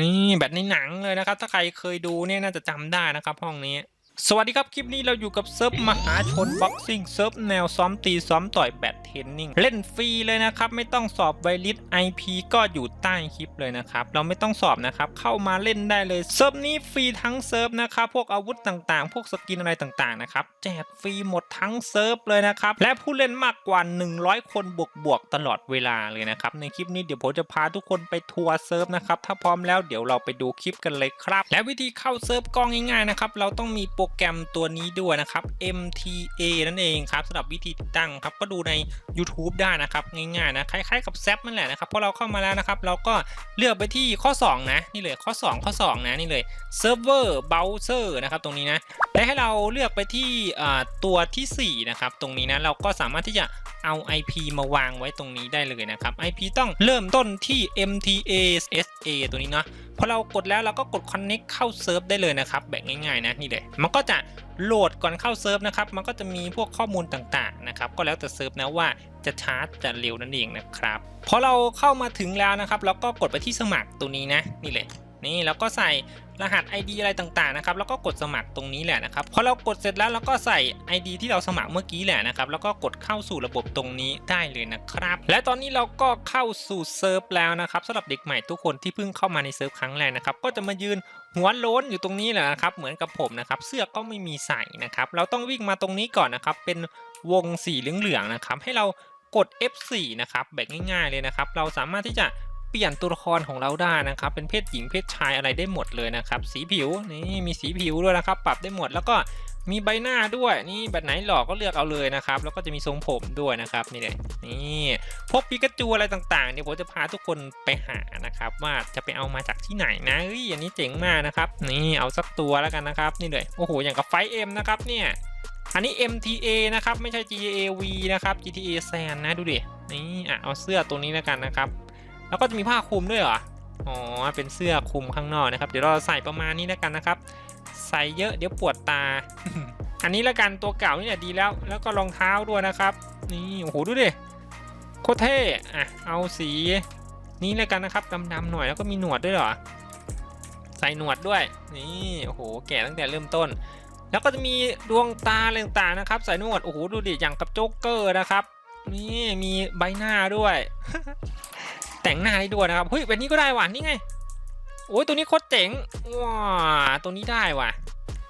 นี่แบบในหนังเลยนะครับ ถ้าใครเคยดูเนี่ยน่าจะจำได้นะครับ ห้องนี้ สวัสดีครับ คลิปนี้เราอยู่กับเซิร์ฟมหาชนบ็อกซิ่งเซิร์ฟแนวซ้อมตีซ้อมต่อยแบดเทนนิ่งเล่นฟรีเลยนะครับ ไม่ต้องสอบไวลิส IP ก็อยู่ใต้คลิปเลยนะครับ เราไม่ต้องสอบนะครับ เข้ามาเล่นได้เลย เซิร์ฟนี้ฟรีทั้งเซิร์ฟนะครับ พวกอาวุธต่างๆ พวกสกินอะไรต่างๆนะครับ แจกฟรีหมดทั้งเซิร์ฟเลยนะครับ และผู้เล่นมากกว่า 100 คนบวกๆตลอดเวลาเลยนะครับในคลิปนี้เดี๋ยวผมจะพาทุกคนไปทัวร์เซิร์ฟนะครับถ้าพร้อมแล้วเดี๋ยวเราไปดูคลิปกันเลยครับ และวิธีเข้าเซิร์ฟก็ง่ายๆนะครับเราต้องมีโปรแกรมตัวนี้ด้วยนะครับ MTA นั่นเองครับสำหรับวิธีตั้งครับก็ดูใน YouTube ได้นะครับง่ายๆนะคล้ายๆกับแซปนั่นแหละนะครับพอเราเข้ามาแล้วนะครับ เราก็เลือกไปที่ข้อ 2 นะนี่เลยข้อ 2 ข้อ 2 นะนี่เลย Server Browser นะครับตรงนี้นะและให้เราเลือกไปที่อ่าตัวทีสี่ 4 นะครับ ตรงนี้นะเราก็สามารถที่จะเอา IP มาวางไว้ตรงนี้ได้เลยนะครับ IP ต้องเริ่มต้นที่ MTA SA ตัวนี้เนาะพอเรากดแล้วเราก็กด connect เข้าเซิร์ฟได้เลยนะครับแบบง่ายๆนะนี่เลยมันก็็จะโหลดก่อนเข้าเซิร์ฟนะครับ มันก็จะมีพวกข้อมูลต่างๆนะครับ ก็แล้วแต่เซิร์ฟนะว่าจะช้าจะเร็วนั่นเองนะครับ พอเราเข้ามาถึงแล้วนะครับ เราก็กดไปที่สมัครตัวนี้นะ นี่เลย นี่แล้วก็ใส่รหัส ID อะไรต่างๆนะครับแล้วก็กดสมัครตรงนี้แหละนะครับพอเรากดเสร็จแล้วเราก็ใส่ ID ที่เราสมัครเมื่อกี้แหละนะครับแล้วก็กดเข้าสู่ระบบตรงนี้ได้เลยนะครับ และตอนนี้เราก็เข้าสู่เซิร์ฟแล้วนะครับสำหรับเด็กใหม่ทุกคนที่เพิ่งเข้ามาในเซิร์ฟครั้งแรกนะครับก็จะมายืนหัวโล้นอยู่ตรงนี้แหละนะครับเหมือนกับผมนะครับเสื้อก็ไม่มีใส่นะครับเราต้องวิ่งมาตรงนี้ก่อนนะครับเป็นวงสีเหลืองๆนะครับให้เรากด F4 นะครับแบบง่ายๆเลยนะครับเราสามารถที่จะ เปลี่ยนตัวละครของเราได้นะครับ เป็นเพศหญิงเพศชายอะไรได้หมดเลยนะครับ สีผิวนี่มีสีผิวด้วยนะครับ ปรับได้หมดแล้วก็มีใบหน้าด้วยนี่แบบไหนหลอกก็เลือกเอาเลยนะครับ แล้วก็จะมีทรงผมด้วยนะครับนี่เลยนี่พวกปิกาจูอะไรต่างๆเดี๋ยวผมจะพาทุกคนไปหานะครับ ว่าจะไปเอามาจากที่ไหนนะเฮ้ยอันนี้เจ๋งมากนะครับนี่เอาสักตัวแล้วกันนะครับนี่เลยโอ้โหอย่างกับไฟเอ็มนะครับเนี่ยอันนี้ MTA นะครับไม่ใช่ GAV นะครับ GTA San นะดูดินี่อะเอาเสื้อตัวนี้แล้วกันนะครับ แล้วก็จะมีผ้าคลุมด้วยเหรอ อ๋อ เป็นเสื้อคลุมข้างนอกนะครับ เดี๋ยวเราใส่ประมาณนี้แล้วกันนะครับ ใส่เยอะเดี๋ยวปวดตา อันนี้แล้วกันตัวเก่านี่แหละดีแล้ว แล้วก็รองเท้าด้วยนะครับ นี่ โอ้โห ดูดิ โคตรเท่อะเอาสีนี้แล้วกันนะครับ ดำๆหน่อยแล้วก็มีหนวดด้วยเหรอ ใส่หนวดด้วย นี่ โอ้โห แก่ตั้งแต่เริ่มต้น แล้วก็จะมีดวงตาอะไรต่างๆนะครับ ใส่หนวด โอ้โห ดูดิ อย่างกับโจ๊กเกอร์นะครับ นี่ มีใบหน้าด้วย งหน้าได้ด้วยนะครับเฮ้ยแบบนี้ก็ได้ว่ะนี่ไงโอ้ยตัวนี้โคตรเจ๋งว้าตัวนี้ได้ว่ะ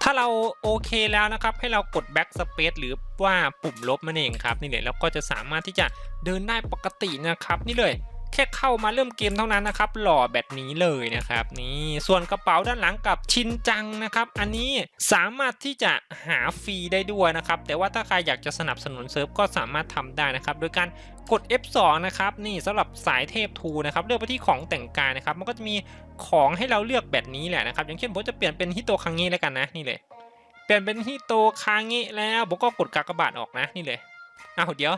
ถ้าเราโอเคแล้วนะครับ ให้เรากด back space หรือว่าปุ่มลบมันเองครับ นี่เลยแล้วก็จะสามารถที่จะเดินได้ปกตินะครับ นี่เลย แค่เข้ามาเริ่มเกมเท่านั้นนะครับ หล่อแบบนี้เลยนะครับ นี่ส่วนกระเป๋าด้านหลังกับชินจังนะครับ อันนี้สามารถที่จะหาฟรีได้ด้วยนะครับ แต่ว่าถ้าใครอยากจะสนับสนุนเซิร์ฟก็สามารถทำได้นะครับ โดยการกด F2 นะครับนี่สำหรับสายเทพทูนะครับเลือกไปที่ของแต่งกายนะครับ มันก็จะมีของให้เราเลือกแบบนี้แหละนะครับ อย่างเช่นผมจะเปลี่ยนเป็นฮิโตคังเงะแล้วกันนะนี่เลยเปลี่ยนเป็นฮิโตคังเงะแล้วผมก็กดกากบาทออกนะนี่เลยอ้าวเดี๋ยว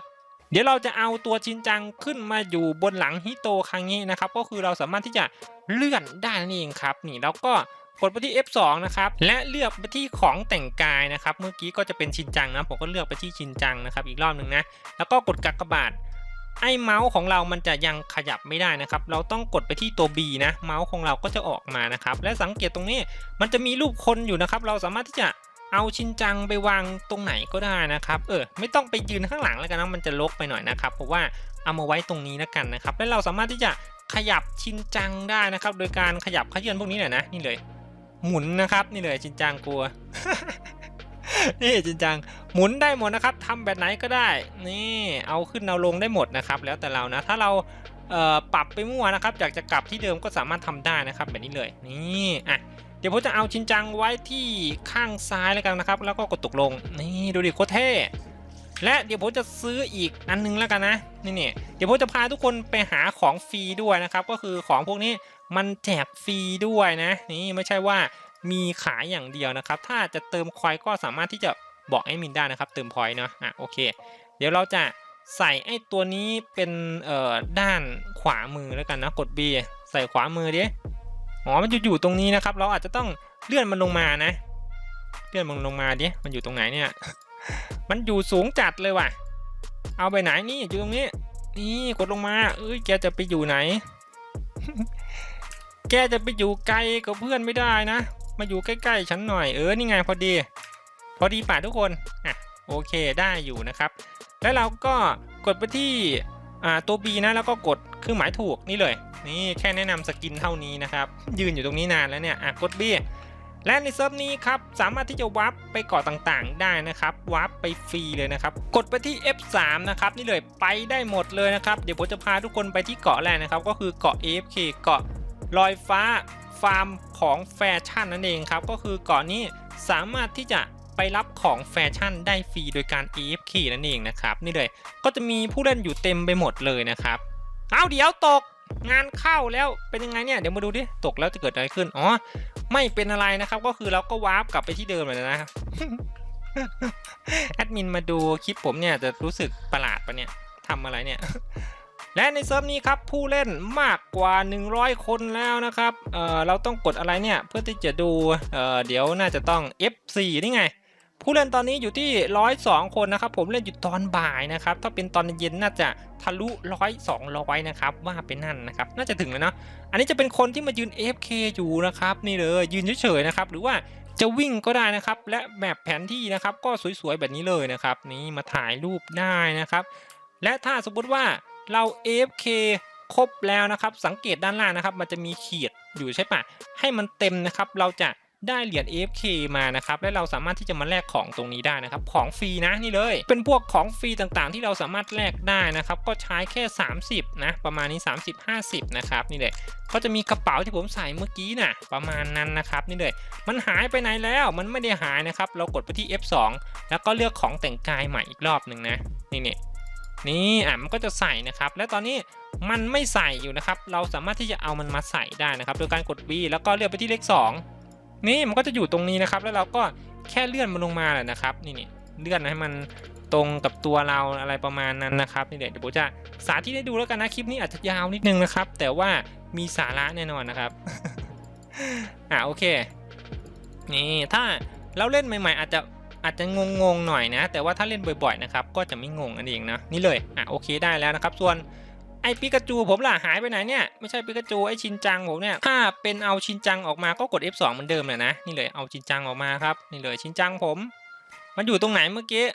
เดี๋ยวเราจะเอาตัวชินจังขึ้นมาอยู่บนหลังฮิโตครั้งเงะนะครับ ก็คือเราสามารถที่จะเลื่อนได้นั่นเองครับ นี่แล้วก็กดไปที่ F2 นะครับ และเลือกไปที่ของแต่งกายนะครับ เมื่อกี้ก็จะเป็นชินจังนะผมก็เลือกไปที่ชินจังนะครับ อีกรอบหนึ่งนะ แล้วก็กดกากบาทไอ้เมาส์ของเรามันจะยังขยับไม่ได้นะครับ เราต้องกดไปที่ตัว B นะ เมาส์ของเราก็จะออกมานะครับ และสังเกตตรงนี้ มันจะมีรูปคนอยู่นะครับ เราสามารถที่จะ เอาชินจังไปวางตรงไหนก็ได้นะครับ เออ ไม่ต้องไปยืนข้างหลังแล้วกันนะมันจะลกไปหน่อยนะครับ เพราะว่าเอามาไว้ตรงนี้แล้วกันนะครับ และเราสามารถที่จะขยับชินจังได้นะครับ โดยการขยับขยื่นพวกนี้แหละนะ นี่เลย หมุนนะครับ นี่เลยชินจังกลัว นี่จริงจัง หมุนได้หมดนะครับทำแบบไหนก็ได้ นี่ เอาขึ้นเอาลงได้หมดนะครับ แล้วแต่เรานะ ถ้าเราเปรับไปมั่วนะครับ อยากจะกลับที่เดิมก็สามารถทำได้นะครับ แบบนี้เลย นี่ อะ เดี๋ยวผมจะเอาชินจังไว้ที่ข้างซ้ายแล้วกันนะครับ แล้วก็กดตกลง นี่ดูดิโคตรเท่ และเดี๋ยวผมจะซื้ออีกอันนึงแล้วกันนะ นี่เนี่ยเดี๋ยวผมจะพาทุกคนไปหาของฟรีด้วยนะครับ ก็คือของพวกนี้มันแจกฟรีด้วยนะ นี่ไม่ใช่ว่ามีขายอย่างเดียวนะครับ ถ้าจะเติมคอยก็สามารถที่จะบอกแอดมินได้นะครับ เติมพอยเนาะ อะโอเค เดี๋ยวเราจะใส่ไอ้ตัวนี้เป็นเอ่อด้านขวามือแล้วกันนะ กด B ใส่ขวามือดิ อ๋อ มันอยู่อยู่ตรงนี้นะครับ เราอาจจะต้องเลื่อนมันลงมานะ เลื่อนมันลงมาดิ มันอยู่ตรงไหนเนี่ย มันอยู่สูงจัดเลยว่ะ เอาไปไหนนี่อยู่ตรงนี้ นี่กดลงมา เอ้ย แกจะไปอยู่ไหน แกจะไปอยู่ไกลกับเพื่อนไม่ได้นะ มาอยู่ใกล้ๆฉันหน่อย เออ นี่ไงพอดี พอดีป่ะทุกคน อะ โอเค ได้อยู่นะครับ แล้วเราก็กดไปที่อ่าตัว B นะ แล้วก็กด เครื่องหมายถูกนี่เลย นี่แค่แนะนำสกินเท่านี้นะครับ ยืนอยู่ตรงนี้นานแล้วเนี่ยอะกด B และในเซิร์ฟนี้ครับ สามารถที่จะวาร์ปไปเกาะต่างๆ ได้นะครับวาร์ปไปฟรีเลยนะครับ กดไปที่ F3 นะครับ นี่เลยไปได้หมดเลยนะครับ เดี๋ยวผมจะพาทุกคนไปที่เกาะแรกนะครับ ก็คือเกาะ AFK เกาะลอยฟ้าฟาร์มของแฟชั่นนั่นเองครับ ก็คือเกาะนี้สามารถที่จะไปรับของแฟชั่นได้ฟรีโดยการ AFK นั่นเองนะครับ นี่เลยก็จะมีผู้เล่นอยู่เต็มไปหมดเลยนะครับ เอาเดี๋ยวตกงานเข้าแล้วเป็นยังไงเนี่ยเดี๋ยวมาดูดิตกแล้วจะเกิดอะไรขึ้นอ๋อไม่เป็นอะไรนะครับ ก็คือเราก็วาร์ปกลับไปที่เดิมเลยนะครับแอดมินมาดูคลิปผมเนี่ยจะรู้สึกประหลาดปะเนี่ยทำอะไรเนี่ยและในเซิร์ฟนี้ครับผู้เล่นมากกว่า 100 คนแล้วนะครับเเราต้องกดอะไรเนี่ยเพื่อที่จะดูเเดี๋ยวน่าจะต้อง F4 นี่ไง ผู้เล่นตอนนี้อยู่ที่ 102 คนนะครับ ผมเล่นอยู่ตอนบ่ายนะครับ ถ้าเป็นตอนเย็นน่าจะทะลุร้อยสองร้อยนะครับว่าเป็นนั่นนะครับ น่าจะถึงแล้วเนาะอันนี้จะเป็นคนที่มายืน AFK อยู่นะครับ นี่เลยยืนเฉยๆนะครับ หรือว่าจะวิ่งก็ได้นะครับ และแมปแผนที่นะครับ ก็สวยๆแบบนี้เลยนะครับ นี่มาถ่ายรูปได้นะครับ และถ้าสมมติว่าเรา AFK ครบแล้วนะครับ สังเกตด้านล่างนะครับ มันจะมีขีดอยู่ใช่ปะให้มันเต็มนะครับ เราจะ ได้เหรียญ AFK มานะครับและเราสามารถที่จะมาแลกของตรงนี้ได้นะครับของฟรีนะนี่เลย เป็นพวกของฟรีต่างๆ ที่เราสามารถแลกได้นะครับก็ใช้แค่ 30 นะประมาณนี้ 30 50 นะครับนี่เลยก็จะมีกระเป๋าที่ผมใส่เมื่อกี้น่ะประมาณนั้นนะครับนี่เลยมันหายไปไหนแล้วมันไม่ได้หายนะครับเรากดไปที่ F2 แล้วก็เลือกของแต่งกายใหม่อีกรอบหนึ่งนะนี่เนี่ยนี่อะมันก็จะใส่นะครับ และตอนนี้มันไม่ใส่อยู่นะครับ เราสามารถที่จะเอามันมาใส่ได้นะครับ โดยการกด V แล้วก็เลือกไปที่เลข 2 นี่มันก็จะอยู่ตรงนี้นะครับ แล้วเราก็แค่เลื่อนมันลงมาแหละนะครับ นี่นี่เลื่อนให้มันตรงกับตัวเราอะไรประมาณนั้นนะครับนี่เดี๋ยวผมจะสาธิตให้ดูแล้วกันนะคลิปนี้อาจจะยาวนิดนึงนะครับ แต่ว่ามีสาระแน่นอนนะครับอะโอเค นี่ถ้าเราเล่นใหม่ๆ อาจจะอาจจะงงๆหน่อยนะ แต่ว่าถ้าเล่นบ่อยๆนะครับก็จะไม่งงอันเองนะนี่เลยอะโอเคได้แล้วนะครับ ส่วน ไอปิกาจูผมล่ะหายไปไหนเนี่ยไม่ใช่ปิกาจูไอชินจังผมเนี่ยถ้าเป็นเอาชินจังออกมาก็กด F2 เหมือนเดิมเลยนะนี่เลยเอาชินจังออกมาครับนี่เลยชินจังผม มันอยู่ตรงไหนเมื่อกี้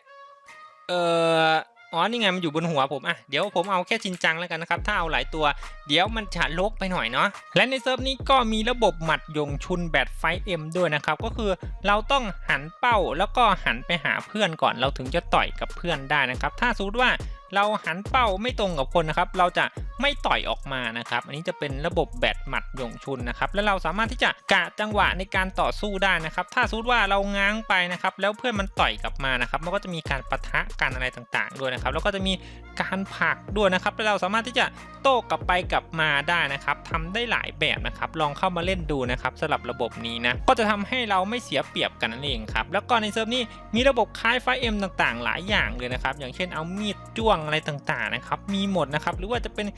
เอ่อ อ๋อนี่ไงมันอยู่บนหัวผมอะเดี๋ยวผมเอาแค่ชินจังแล้วกันนะครับถ้าเอาหลายตัว เดี๋ยวมันจะลกไปหน่อยเนาะและในเซิร์ฟนี้ก็มีระบบหมัดยงชุนแบตไฟเอ็มด้วยนะครับก็คือเราต้องหันเป้าแล้วก็หันไปหาเพื่อนก่อนเราถึงจะต่อยกับเพื่อนได้นะครับ ถ้าสมมติว่าเราหันเป้าไม่ตรงกับคนนะครับ เราจะ ไม่ต่อยออกมานะครับ อันนี้จะเป็นระบบแบตหมัดยงชุนนะครับ แล้วเราสามารถที่จะกะจังหวะในการต่อสู้ได้นะครับ ถ้าสมมติว่าเราง้างไปนะครับ แล้วเพื่อนมันต่อยกลับมานะครับ มันก็จะมีการปะทะกันอะไรต่างๆ ด้วยนะครับ แล้วก็จะมีการผลักด้วยนะครับ แล้วเราสามารถที่จะโต้กลับไปกลับมาได้นะครับทำได้หลายแบบนะครับ ลองเข้ามาเล่นดูนะครับสำหรับระบบนี้นะ ก็จะทำให้เราไม่เสียเปรียบกันนั่นเองครับ แล้วก็ในเซิร์ฟนี้มีระบบคล้ายไฟเอ็มต่างๆ หลายอย่างเลยนะครับ อย่างเช่นเอามีดจ้วงอะไรต่างๆนะครับ มีหมดนะครับ หรือว่าจะเป็น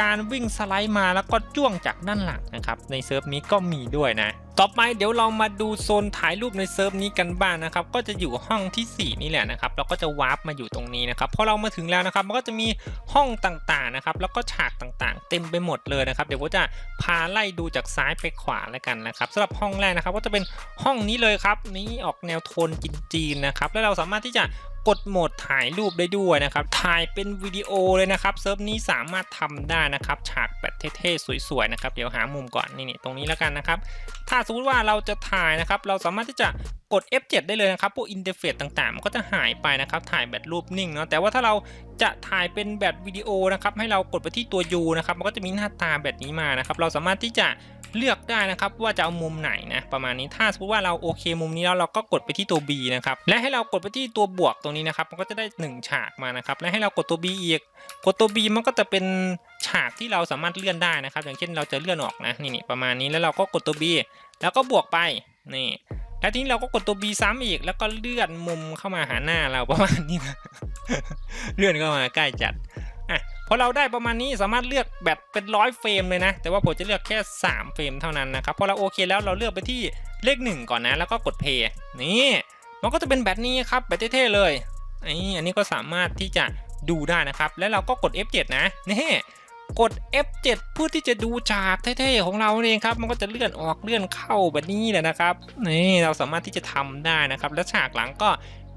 การวิ่งสไลด์มาแล้วก็จ้วงจากด้านหลังนะครับในเซิร์ฟนี้ก็มีด้วยนะต่อไปเดี๋ยวเรามาดูโซนถ่ายรูปในเซิร์ฟนี้กันบ้างนะครับก็จะอยู่ห้องทีสี่ 4 นี่แหละนะครับเราก็จะวาร์ปมาอยู่ตรงนี้นะครับพอเรามาถึงแล้วนะครับมันก็จะมีห้องต่างๆนะครับแล้วก็ฉากต่างๆ เต็มไปหมดเลยนะครับเดี๋ยวผมจะพาไล่ดูจากซ้ายไปขวาแล้วกันนะครับสำหรับห้องแรกนะครับก็จะเป็นห้องนี้เลยครับนี้ออกแนวโทนจีนๆนะครับแล้วเราสามารถที่จะกดโหมดถ่ายรูปได้ด้วยนะครับถ่ายเป็นวิดีโอเลยนะครับเซิร์ฟนี้สามารถทำได้นะครับฉากแบบเท่ๆสวยๆนะครับเดี๋ยวหามุมก่อนนี่ๆตรงนี้แล้วกันนะครับ ถ้าสมมติว่าเราจะถ่ายนะครับ เราสามารถที่จะกด F7 ได้เลยนะครับพวกอินเทอร์เฟซต่างๆ มันก็จะหายไปนะครับ ถ่ายแบบรูปนิ่งเนาะแต่ว่าถ้าเราจะถ่ายเป็นแบบวิดีโอนะครับ ให้เรากดไปที่ตัว U นะครับ มันก็จะมีหน้าตาแบบนี้มานะครับ เราสามารถที่จะเลือกได้นะครับว่าจะเอามุมไหนนะประมาณนี้ถ้าสมมติว่าเราโอเคมุมนี้แล้วเราก็กดไปที่ตัว B นะครับและให้เรากดไปที่ตัวบวกตรงนี้นะครับ มันก็จะได้ 1 ฉากมานะครับและให้เรากดตัว B อีกกดตัว B มันก็จะเป็น ฉากที่เราสามารถเลื่อนได้นะครับ อย่างเช่นเราจะเลื่อนออกนะนี่ประมาณนี้แล้วเราก็กดตัว B แล้วก็บวกไปนี่แล้วทีนี้เราก็กดตัว B ซ้ำอีก แล้วก็เลื่อนมุมเข้ามาหาหน้าเราประมาณนี้นะเลื่อนเข้ามาใกล้จัดอะพอเราได้ประมาณนี้สามารถเลือกแบบเป็นร้อยเฟรมเลยนะ แต่ว่าผมจะเลือกแค่ 3 เฟรมเท่านั้นนะครับพอเราโอเคแล้วเราเลือกไปที่เลข 1 ก่อนนะ แล้วก็กดเพย์นี่มันก็จะเป็นแบบนี้ครับแบบเท่ๆเลยนี่อันนี้ก็สามารถที่จะดูได้นะครับ แล้วเราก็กด F7 นะนี่ กด F7 เพื่อที่จะดูฉากเท่ๆของเราเองครับ มันก็จะเลื่อนออกเลื่อนเข้าแบบนี้แหละนะครับ นี่เราสามารถที่จะทำได้นะครับ แล้วฉากหลังก็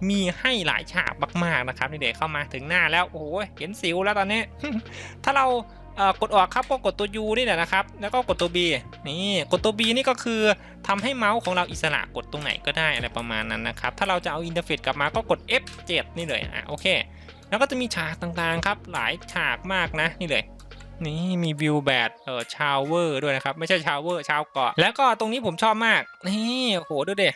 มีให้หลายฉากมากๆนะครับนี่เด็กเข้ามาถึงหน้าแล้วโอ้โหเห็นสิวแล้วตอนนี้ ถ้าเรากดออกครับก็กดตัว U นี่แหละนะครับ แล้วก็กดตัว B นี่กดตัว B นี่ก็คือทำให้เมาส์ของเราอิสระกดตรงไหนก็ได้อะไรประมาณนั้นนะครับ ถ้าเราจะเอาอินเทอร์เฟซกลับมาก็กด F7 นี่เลยอะโอเค แล้วก็จะมีฉากต่างๆครับ หลายฉากมากนะนี่เลย นี่มีวิวแบบเออชาวเวอร์ด้วยนะครับ ไม่ใช่ชาวเวอร์ชาวเกาะ แล้วก็ตรงนี้ผมชอบมากนี่โอ้โหดูเด็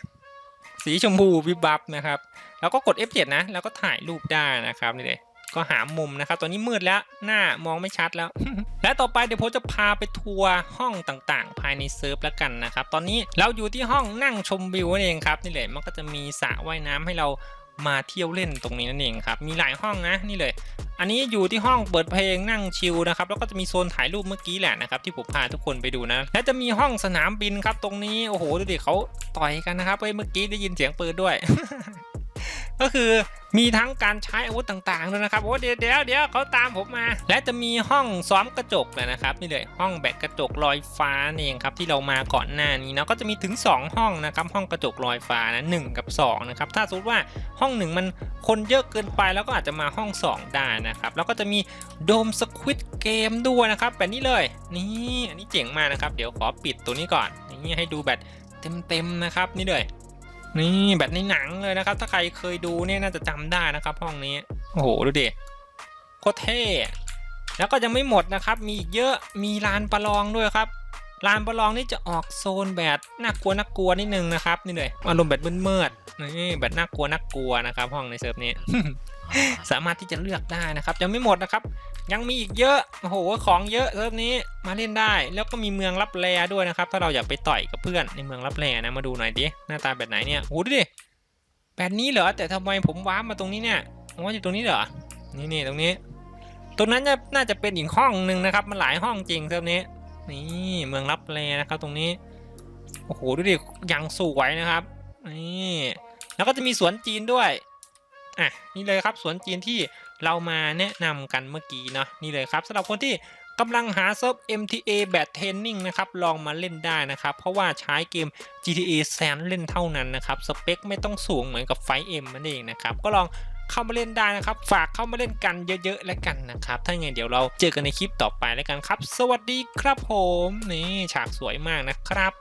สีชมพูวิบวับนะครับ แล้วก็กด F7 นะ แล้วก็ถ่ายรูปได้นะครับนี่เลยก็หามุมนะครับ ตอนนี้มืดแล้ว หน้ามองไม่ชัดแล้ว และต่อไปเดี๋ยวผมจะพาไปทัวร์ห้องต่างๆ ภายในเซิร์ฟแล้วกันนะครับ ตอนนี้เราอยู่ที่ห้องนั่งชมวิวนั่นเองครับ นี่เลยมันก็จะมีสระว่ายน้ำให้เรา มาเที่ยวเล่นตรงนี้นั่นเองครับ มีหลายห้องนะนี่เลย อันนี้อยู่ที่ห้องเปิดเพลงนั่งชิลนะครับ แล้วก็จะมีโซนถ่ายรูปเมื่อกี้แหละนะครับ ที่ผมพาทุกคนไปดูนะ และจะมีห้องสนามบินครับตรงนี้ โอ้โหดูดิเขาต่อยกันนะครับเฮ้ยเมื่อกี้ได้ยินเสียงปืนด้วย ก็คือมีทั้งการใช้อาวุธต่างๆด้วยนะครับโอ้เดี๋ยวเดี๋ยวเดี๋ยวเขาตามผมมา และจะมีห้องซ้อมกระจกเลยนะครับนี่เลยห้องแบกกระจกลอยฟ้านี่เองครับที่เรามาก่อนหน้านี้นะก็จะมีถึง 2 ห้องนะครับห้องกระจกลอยฟ้านะหกับ2นะครับถ้าสมมติว่าห้องหนึ่งมันคนเยอะเกินไปแล้วก็อาจจะมาห้อง 2 ได้นะครับแล้วก็จะมีโดมสควิตเกมด้วยนะครับแบบนี้เลยนี่อันนี้เจ๋งมากนะครับเดี๋ยวขอปิดตัวนี้ก่อนนี่ให้ดูแบบเต็มๆนะครับนี่เลย นี่แบบในหนังเลยนะครับ ถ้าใครเคยดูเนี่ยน่าจะจำได้นะครับ ห้องนี้โอ้โหดูดิโคตรเท่แล้วก็ยังไม่หมดนะครับ มีอีกเยอะมีลานประลองด้วยครับลานประลองนี่จะออกโซนแบบน่ากลัวน่ากลัวนิดนึงนะครับนี่เลยอารมณ์แบบมืดๆนี่แบบน่ากลัวน่ากลัวนะครับ ห้องในเซิร์ฟนี้ สามารถที่จะเลือกได้นะครับยังไม่หมดนะครับ ยังมีอีกเยอะโอ้โหของเยอะเซิร์ฟนี้มาเล่นได้ แล้วก็มีเมืองรับแลด้วยนะครับ ถ้าเราอยากไปต่อยกับเพื่อนในเมืองรับแลนะมาดูหน่อยดิหน้าตาแบบไหนเนี่ยโอ้โหดูดิแบบนี้เหรอแต่ทำไมผมว้ามาตรงนี้เนี่ยว่าอยู่ตรงนี้เหรอนี่นี่ตรงนี้ ตรงนั้นจะน่าจะเป็นอีกห้องหนึ่งนะครับมันหลายห้องจริงเซิร์ฟนี้ นี่เมืองรับแลนะครับ ตรงนี้โอ้โหดูดิยังสวยนะครับนี่แล้วก็จะมีสวนจีนด้วย อะนี่เลยครับสวนจีนที่เรามาแนะนำกันเมื่อกี้เนาะนี่เลยครับสำหรับคนที่กำลังหาเซิร์ฟ MTA แบบเทนนิ่งนะครับลองมาเล่นได้นะครับ เพราะว่าใช้เกม GTA แซนเล่นเท่านั้นนะครับ สเปคไม่ต้องสูงเหมือนกับไฟเอ็มนั่นเองนะครับ ก็ลองเข้ามาเล่นได้นะครับ ฝากเข้ามาเล่นกันเยอะๆแล้วกันนะครับ ถ้าอย่างไงเดี๋ยวเราเจอกันในคลิปต่อไปแล้วกันครับ สวัสดีครับผม นี่ฉากสวยมากนะครับ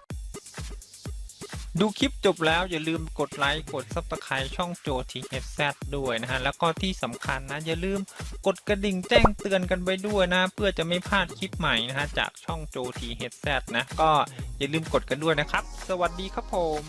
ดูคลิปจบแล้วอย่าลืมกดไลค์กด Subscribe ช่องโจทีเฮดแซด้วยนะฮะ แล้วก็ที่สำคัญนะ อย่าลืมกดกระดิ่งแจ้งเตือนกันไปด้วยนะ เพื่อจะไม่พลาดคลิปใหม่นะฮะ จากช่องโจทีเฮดแซนะ ก็อย่าลืมกดกันด้วยนะครับ สวัสดีครับผม